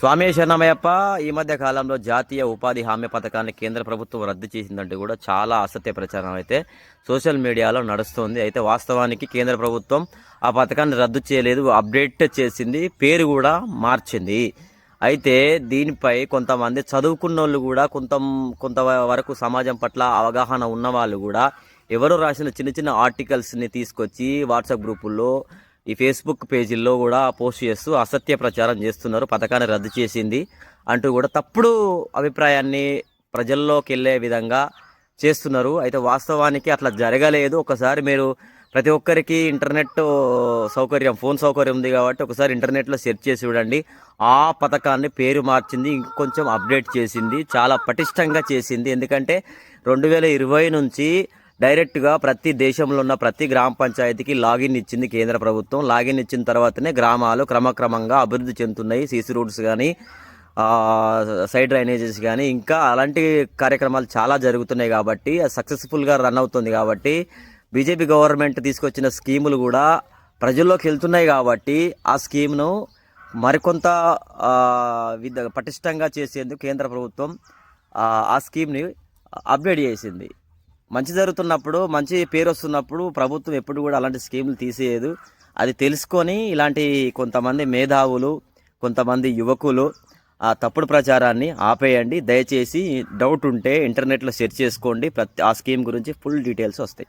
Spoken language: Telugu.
స్వామి శరణమయ్యప్ప ఈ మధ్య కాలంలో జాతీయ ఉపాధి హామీ పథకాన్ని కేంద్ర ప్రభుత్వం రద్దు చేసిందంటూ కూడా చాలా అసత్య ప్రచారం అయితే సోషల్ మీడియాలో నడుస్తుంది. అయితే వాస్తవానికి కేంద్ర ప్రభుత్వం ఆ పథకాన్ని రద్దు చేయలేదు అప్డేట్ చేసింది పేరు కూడా మార్చింది. అయితే దీనిపై కొంతమంది చదువుకున్న వాళ్ళు కూడా కొంత కొంత వరకు సమాజం పట్ల అవగాహన ఉన్న వాళ్ళు కూడా ఎవరో రాసిన చిన్న చిన్న ఆర్టికల్స్ని తీసుకొచ్చి వాట్సాప్ గ్రూపుల్లో ఈ ఫేస్బుక్ పేజీల్లో కూడా పోస్ట్ చేస్తూ అసత్య ప్రచారం చేస్తున్నారు పథకాన్ని రద్దు చేసింది అంటూ కూడా తప్పుడు అభిప్రాయాన్ని ప్రజల్లోకి వెళ్ళే విధంగా చేస్తున్నారు. అయితే వాస్తవానికి అట్లా జరగలేదు. ఒకసారి మీరు ప్రతి ఒక్కరికి ఇంటర్నెట్ సౌకర్యం ఫోన్ సౌకర్యం ఉంది కాబట్టి ఒకసారి ఇంటర్నెట్లో సెర్చ్ చేసి చూడండి. ఆ పథకాన్ని పేరు మార్చింది ఇంకొంచెం అప్డేట్ చేసింది చాలా పటిష్టంగా చేసింది. ఎందుకంటే రెండు వేల ఇరవై నుంచి డైరెక్ట్గా ప్రతి దేశంలో ఉన్న ప్రతి గ్రామ పంచాయతీకి లాగిన్ ఇచ్చింది కేంద్ర ప్రభుత్వం. లాగిన్ ఇచ్చిన తర్వాతనే గ్రామాలు క్రమక్రమంగా అభివృద్ధి చెందుతున్నాయి. సీసీ రోడ్స్ కానీ సైడ్ డ్రైనేజెస్ కానీ ఇంకా అలాంటి కార్యక్రమాలు చాలా జరుగుతున్నాయి కాబట్టి సక్సెస్ఫుల్గా రన్ అవుతుంది కాబట్టి బీజేపీ గవర్నమెంట్ తీసుకొచ్చిన స్కీములు కూడా ప్రజల్లోకి వెళ్తున్నాయి కాబట్టి ఆ స్కీమ్ను మరికొంత విధ పటిష్టంగా చేసేందుకు కేంద్ర ప్రభుత్వం ఆ స్కీమ్ని అప్డేట్ చేసింది. మంచి జరుగుతున్నప్పుడు మంచి పేరు వస్తున్నప్పుడు ప్రభుత్వం ఎప్పుడు కూడా అలాంటి స్కీములు తీసేయదు. అది తెలుసుకొని ఇలాంటి కొంతమంది మేధావులు కొంతమంది యువకులు ఆ తప్పుడు ప్రచారాన్ని ఆపేయండి. దయచేసి డౌట్ ఉంటే ఇంటర్నెట్లో సెర్చ్ చేసుకోండి. ప్రతి ఆ స్కీమ్ గురించి ఫుల్ డీటెయిల్స్ వస్తాయి.